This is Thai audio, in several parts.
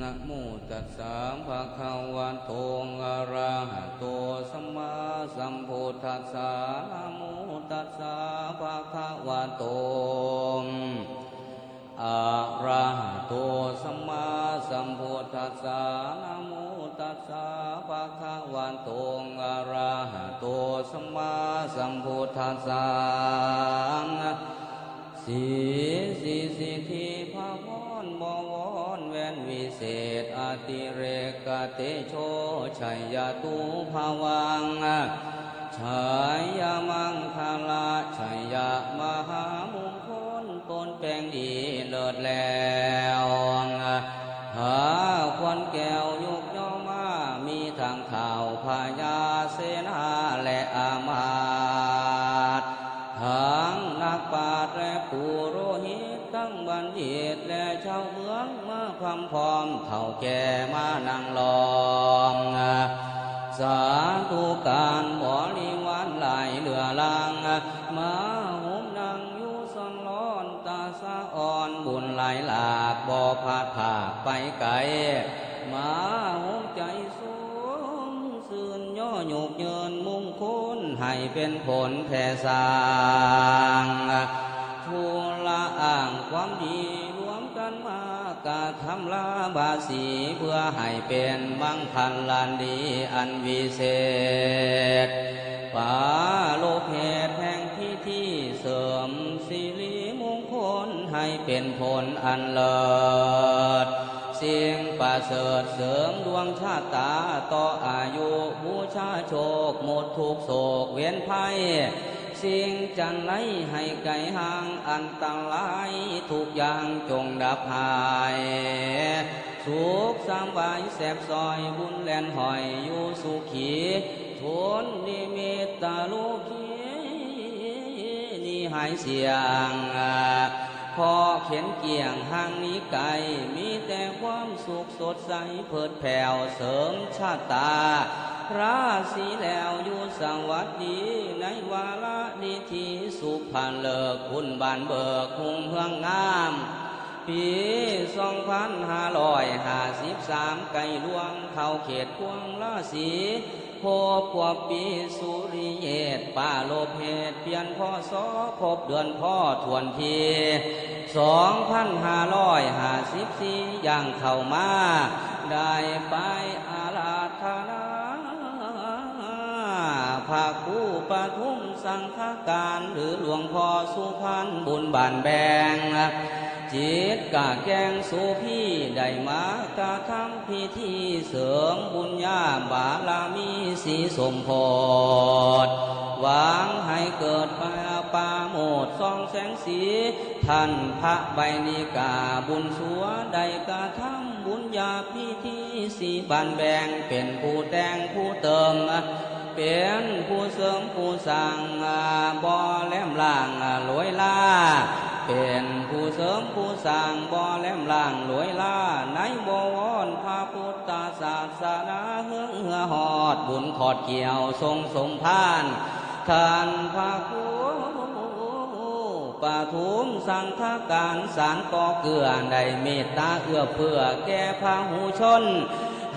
นะโมตัสสะภะคะวะโตอะระหะโตสัมมาสัมพุทธัสสะนะโมตัสสะภะคะวะโตอะระหะโตสัมมาสัมพุทธัสสะนะโมตัสสะภะคะวะโตอะระหะโตสัมมาสัมพุทธัสสะสีสีสิทธิ เศษอติเรกเตโชชัยยตุภาวังชัยยมังคลาชัยยมหา เมืองมาพร้ำพร้อมเท่าแก่มานั่งลอม สาธุการบริวารหลายเหลือลังมาหุมนังอยู่สันร้อนตาสะอ่อนบุญหลายหลากบ่พาดผากไปไกล มาหุมใจสูงสื่นย่อหยกเยินมุ่งคุณให้เป็นผลแผ่สางทูละอ่างความดี กาทำลาบาสีเพื่อให้เป็นบังคันลานดีอันวิเศษป่าโลกเหตุแห่งพิธีเสริมสิริมงคลให้เป็นผลอันเลิศเสียงประเสริฐเสริมดวงชาตาต่ออายุบูชาโชคหมดทุกโศกเวียนภัย สิ่งจันไรให้ไก่ห่างอันตรายทุกอย่างจงดับหายสุขสามบายแสบซอยบุญแลนหอยอยู่สุขีทนนิมิตตาลูกีนี่หายเสียงพอเข็นเกี่ยงห่างนี้ไกลมีแต่ความสุขสดใสเพิดแผ่วเสริมชาตา ราศีแล้วอยู่สวัสดีในวาระดีที่สุขผ่านเลิกคุณบานเบิกคุงเฮืองงามปีสองพันห้าร้อยห้าสิบสามไก่ลวงเข้าเขตพวงราศีพบกว่าปีสุริเยตป่าโลเหตุเปลี่ยนพ่อสอพบเดือนพ่อทวนทีสองพันห้าร้อยห้าสิบสี่ย่างเข้ามา ได้ไป ภาคู่ปทุมสังฆการหรือหลวงพ่อสุพรรณบุญบานแบงจิตกะแกงสุพี่ได้มากะทำพิธีเสริมบุญญาบาลามีสีสมโพธหวังให้เกิดปาปาโมดซองแสงสี ท่านพระใบนิกาบุญสัวได้กะทำบุญญาพิธีสีบันแบงเป็นผู้แต่งผู้เติม เป็นผู้เสริมผู้สั่งบ่อแหลมล่างลอยล่าเป็นผู้เสริมผู้สั่งบ่อแหลมล่างลอยล่าในบวรพระพุทธศาสนาเฮืองเหือหอดบุญขอดเกี่ยวทรงสมพานท่านพระครูปทุมสังฆการสารก่อเกือได้เมตตาเอื้อเพื่อแก่พระหูชน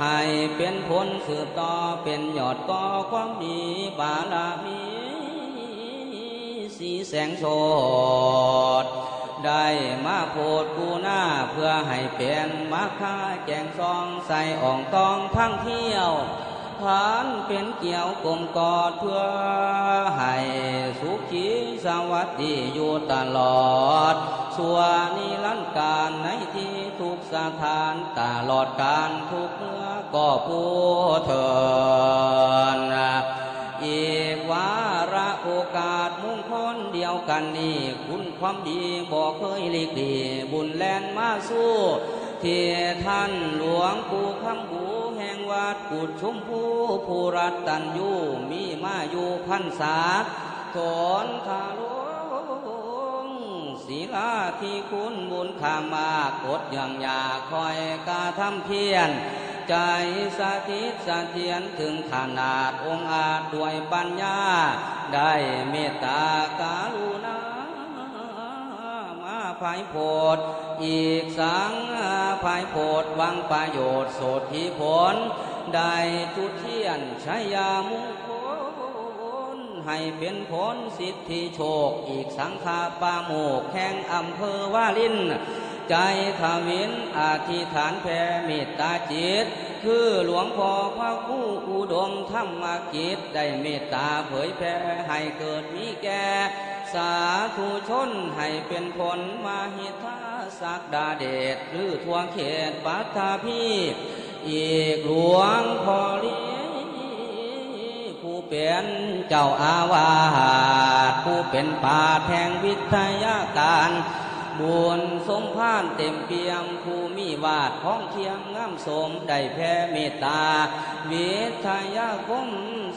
ให้เป็นผลสืบต่อเป็นยอดก่อความดีบาลามีสีแสงโสดได้มาโพดกูหน้าเพื่อให้เป็นมาค่าแจงซองใส่อ่องตองทั้งเที่ยวผานเป็นเกี่ยวกลมกอดเพื่อให้สุขีสวัสดีอยู่ตลอด ส่วนนิรันดร์การในที่ ทุกสถานตลอดการทุกเมื่อก็ผู้เถินอีกวาระโอกาสมุ่งคลเดียวกันนี้คุณความดีบอกเคยหลีกดีบุญแลนมาสู้ที่ท่านหลวงปู่คำบูแห่งวัดกุดชุมพูผู้รัตตันยูมีมาอยู่พันษาถอนทาลวง ศีลาที่คุณบุญขามากดอย่างอยาคอยกาทำเพียรใจสถิตสะเทียนถึงขนาดองอาจด้วยปัญญา ได้เมตตาการุณามาภายโพดอีกสังภายโพดวังประโยชน์โสธิผล ได้จุดเทียนชัยามงค ให้เป็นผลสิทธิโชค อีกสังฆาปาโมกแห่งอำเภอวาลิน ใจทวินอธิฐานแผ่เมตตาจิต คือหลวงพ่อพระคู่อุดมธรรมกิจ ได้เมตตาเผยแผ่ให้เกิดมีแก่สาธุชนให้เป็นผลมาหิทาสักดาเดชหรือทวงเขตปัตตาพีอีกหลวงพ่อลี เป็นเจ้าอาวาสผู้เป็นป่าแห่งวิทยาการบุญสมพานเต็มเปี่ยมผู้มีวาดห้องเคียงงามสมได้แผ่เมตตาวิทยาคม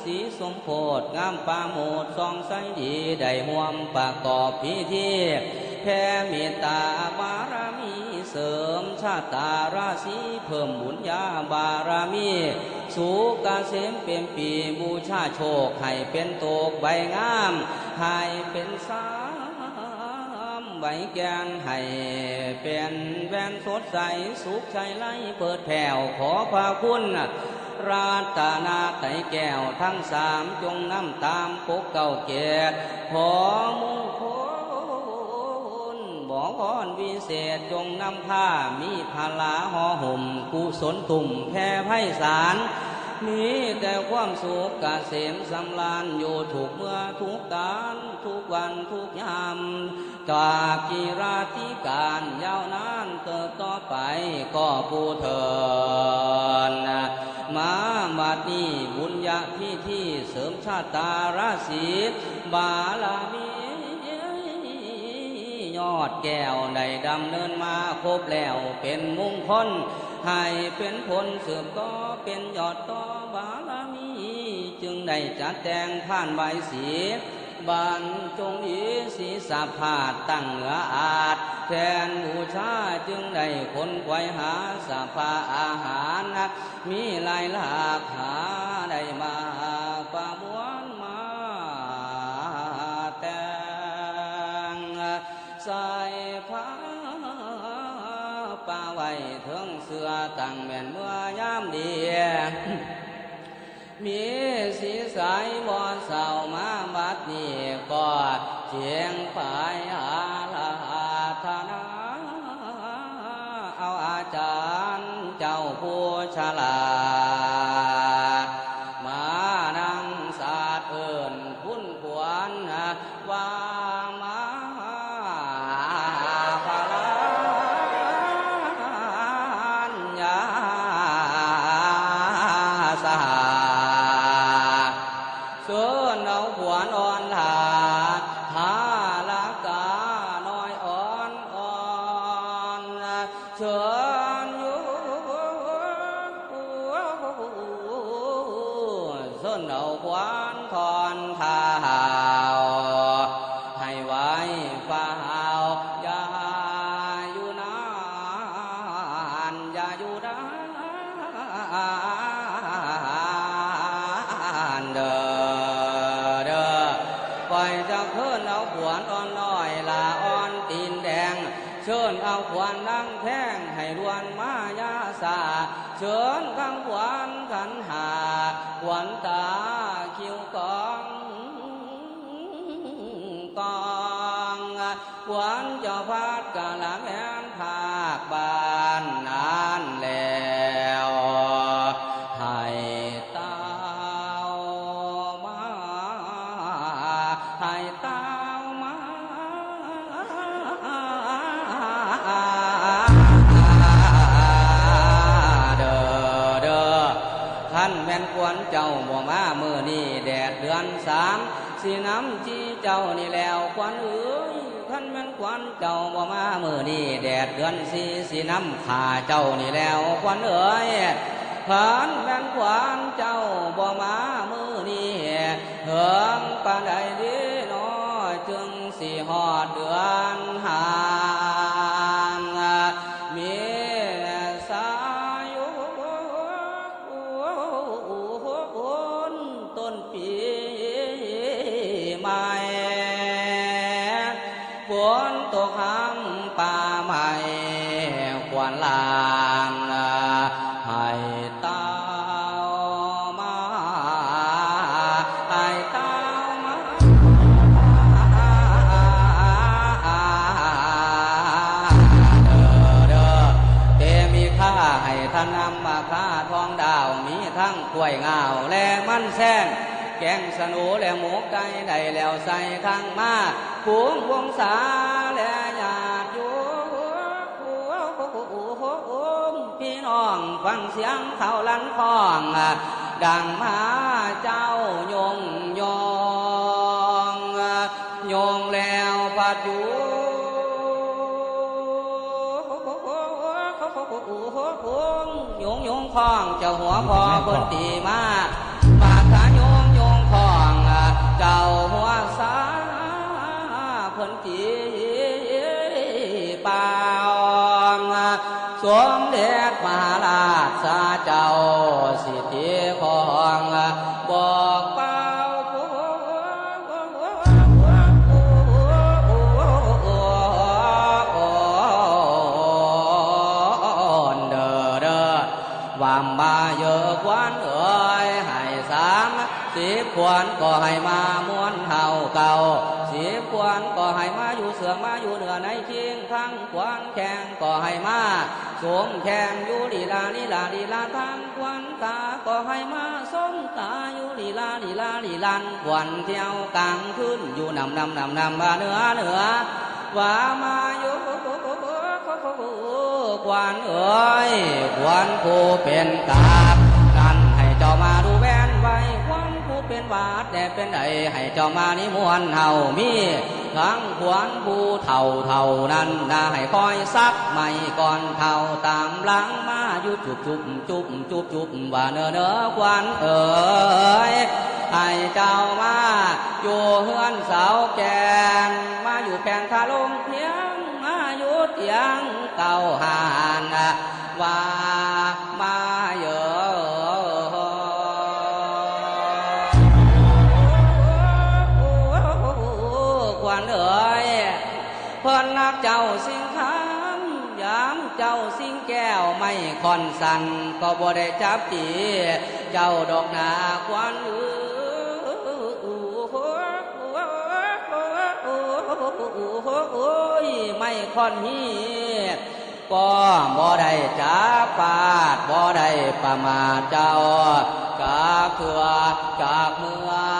สีสมโพธงามปาโมดสองใสดีได้ห่วมประกอบพิธีแผ่เมตตาบา เสริมชาตาราศีเพิ่มบุญญาบารมีสุกเกษมเป็นปีบูชาโชคให้เป็นโตกใบงามให้เป็นสามใบแกนให้เป็นแวนสดใสสุขชัยไล่เปิดแผ่วขอพระคุณราตนาไตแก้วทั้งสามจงนำตามปกเก่าเกตขอมุงค ลบอกวอนวิเศษจงนำผ้ามีพลาห่อห่มกุศลตุ่มแพ่ไพศาลมีแต่ความสุขกเกษมสำราญอยู่ถูกเมื่อทุกการทุกวันทุกยามจากกีราธิการยาวนานเติบต่อไปก็ผู้เถินมาบัดนี้บุญญาพิธีเสริมชาตาราศีบาลามี ยอดแก้วได้ดำเนินมาครบแล้วเป็นมุ่งคลให้เป็นผลเสืบต่อเป็นยอดต่อบารมี จึงได้จัดแต่งผ่านใบสีบานจงอีสีสาผาดตั้งเหนืออาจ แทนบูชาจึงได้คนไว้หาสาภาอาหารนะมีลายหลากหาได้มา ใส่ผ้าป่าไว้ถึงเสือตั้งแม่นเมื่อยามดีมีสีสายบอนเสามาบัดนี้ก็เจียงไปอาลาธนาเอาอาจารย์เจ้าผู้ฉลาดา เชิญเอาขวานนั่งแท่งให้รวนมายาสาเชิญข้างขวานขันหาขวานตาคิวกองกองขวานจะพัดกะละแมนภาคบา ม่นควรเจ้าบ่มามือนี่แดดเดือนสามสีน้ำจีเจ้านี่แล้วควันเอ้ยท่านแม่นควรเจ้าบ่มามือนี่แดดเดือนสีสีน้ำขาเจ้านี่แล้วควันเอ้ยท่านแม่นควรเจ้าบ่มามือนี่เฮิงปานใดดีน้อจึงสิหอดเดือนหา ตัวคำป่าไม่ควรลางให้ตามาให้ตามาเด้อเด้อเตมีข้าให้ท่านนำมาข้าทองดาวมีทั้งขุวยเงาและมันแซงแกงสนูและหมูไก่ได้แล้วใส่ทั้งมาผูงวงสา ฟังเสียงเขาลันคอง ดังมาเจ้ายงยองยงแล้วปัดอยู่ยงยงคองเจ้าหัวพอคนตีมาปากขายงยงคองเจ้าหัวสาเพิ่นตีเปล่าสมเด็จมหา ราเจ้าสิทธิของบอกเป้าเด้อเด้อวามมาเยอะควันเอ่ยให้สามสิบควนก็ให้มา มาอยู่เสือมาอยู่เหนือในเคียงทั้งควนแข่งก็ให้มาสวมแข่งอยู่ลีลาลีลาลีลาทั้งควันตาก็ให้มาสมตาอยู่ลีลาลีลาลีลันควันเที่ยวกลางคืนอยู่นำนำนำนำมาเหนือเหนือว่ามาอยู่ควันเอ๋ยควันผู้เป็นกา เป็นบาดแต่เป็นไดให้เจ้ามานิมวนเฮามีทั้งควันผู้เท่าเท่านั้นน่าให้คอยซักไม่ก่อนเท่าตามหลังมาอยู่จุบจุบจุบจุบจุบว่าเนื้อเนื้อควันเอ๋ยให้เจ้ามาอยู่เฮือนเสาแกนมาอยู่แผ่นคาลงเพียงมาอยู่เตียงเก่าหานว่ามาเยอ คอนสั่นก็บ่ได้จับตีเจ้าดอกนาควันไม่คอนฮีก็บ่ได้จับปาดบ่ได้ประมาทเจ้ากาเคือจากเมื่อ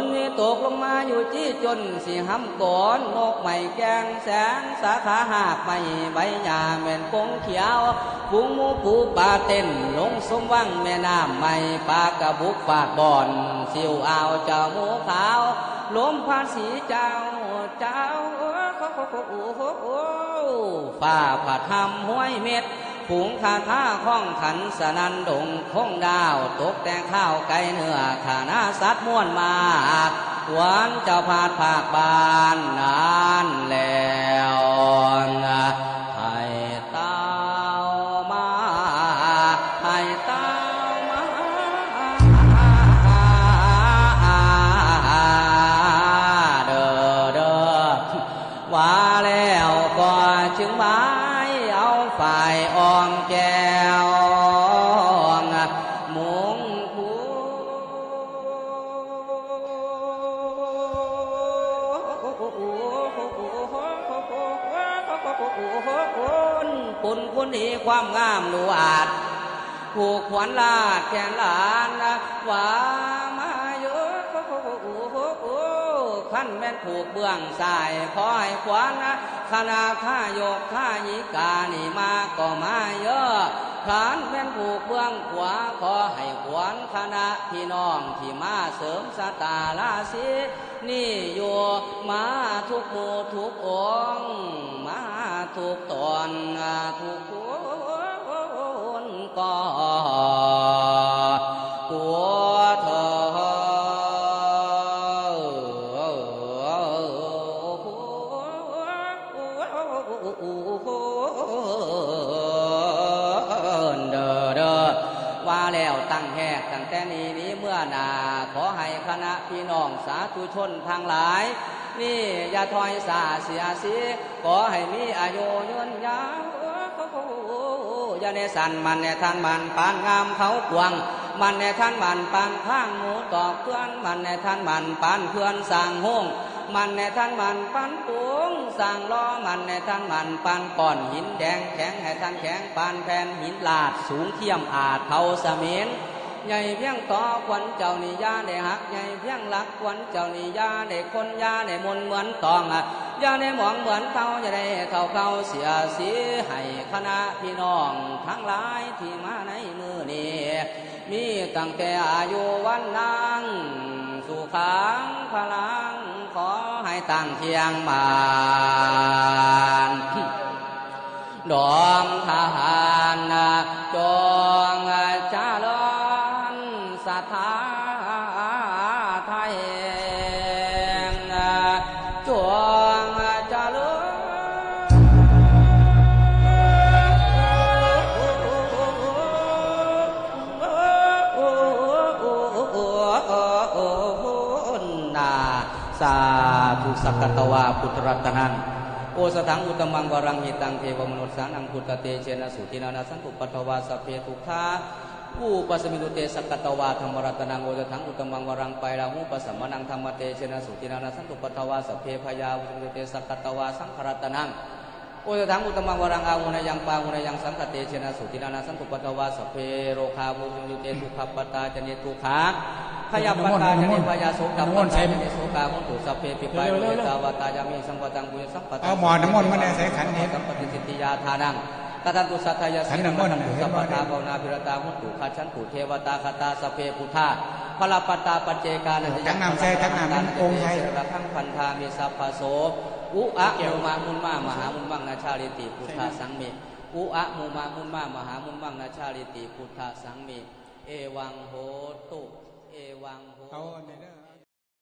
นนี่ตกลงมาอยู่ที่จนสิห้ำก่อนนกไม่แกงแสงสาขาหากไม่ใบหญ้าแม่นปงเขียวฝูงมูปูปลาเต้นลงสมวังแม่น้ำไม่ปลากระบุกปากบ่อนสิวอ่าวเจ้าหมูขาวลมภาษีเจ้าเจ้าฝ้าผัดทำห้วยเม็ด ผงคาท่าข้องขันสนันดงคงดาว ตกแต่งข้าวไก่เนื้อขาหน้าสัตว์ม้วนมากหวานเจ้าพาดภาคบานนานแล้ว คุณคุณดีความงามหนูอาจผูกขวัญลาดแขนหลานนะว่ามาเยอะขั้นแม่นผูกเบื้องสายคอยขวานนะคณะข้าโยกข้ายิกานี่มาก็มาเยอะขันแม่นผูกเบื้องขวาขอให้ขวัญคณะพี่น้องที่มาเสริมสตาราศีนี่อยู่มาทุกหมู่ทุกองมาทุกตอนทุกคนก็ สาธุชนทางหลาย นี่อย่าถอยสาเสียสีขอให้มีอายุยืนยาวอย่าในสันมันในทานมันปานงามเขากวง มันในท่านมันปานข้างหมูตอกเพื่อนมันในท่านมันปานเพื่อนสร้างห้องมันในท่านมันปันปวงสร้างล้อมันในท่านมันปันก้อนหินแดงแข็งให้ท่านแข็งปานแผ่นหินลาดสูงเทียมอาจเท่าเสมียน ใหญ่เพียงต่อควันเจ้านิยาได้หักใหญ่เพียงหลักควันเจ้านิยาได้คนยาได้มนเหมือนตองอะยาได้หมองเหมือนเท่าจะได้เท่าเขาเสียสีให้คณะพี่น้องทั้งหลายที่มาในมือนี้มีตั้งแต่อายุวันนางสู่ขังพลังขอให้ตั้งเทียงบานดอมทหาร สาธุสักตวาพุทธรัตนังโอสถังอุตมังวรังหิตังเทวมนุษย์สานังพุทธเตเชนะสุตินานาสันตุปัตวาสเพทุกขาผู้ปัสมิตุเตสักตวาธรรมรัตนังโอสถังอุตมังวรังไปลาหูปัสมนังธรรมเตเชนะสุตินานาสันตุปตวาสเพพยาวุสมิตุเตสักตวาสังขรัตนังโอสถังอุตมังวรังอาหุนยังปาหุนยังสังคเตเชนะสุตินานาสันตุปตวาสเพโรคาวุสมิตุเตทุกขปตาจเนทุกขา พยาปตาจเนพยาโสกัปปตาจเนโสกาหุนตุสัพเพปิปายโยตาวตายามิสังวตังบุญสัมปตังเอาหมอน้ำมนต์มาในใส่ขันนี้สัมปติสิทธิยาทานังกตันตุสัทธายาขัสีนน้ำมนต์ตังตุเห็สันพบ่พทาภาวนาภิรตาหุนตุขัชันตุเทวตาคตาสพเพพุทธาพลปตาปัจเจกานันทั้งน้ำใส่ทั้งน้ำมันองค์ใส่ระคังพันธามิสัพพโสอุอะมุมามุนมามหามุนมังนาชาลิติพุทธาสังเมอุอะมุมามุนมามหามุนมังนาชาลิติพุทธาสังเมเอวังโหตุ เอวังโห เอาอันนี้เด้อ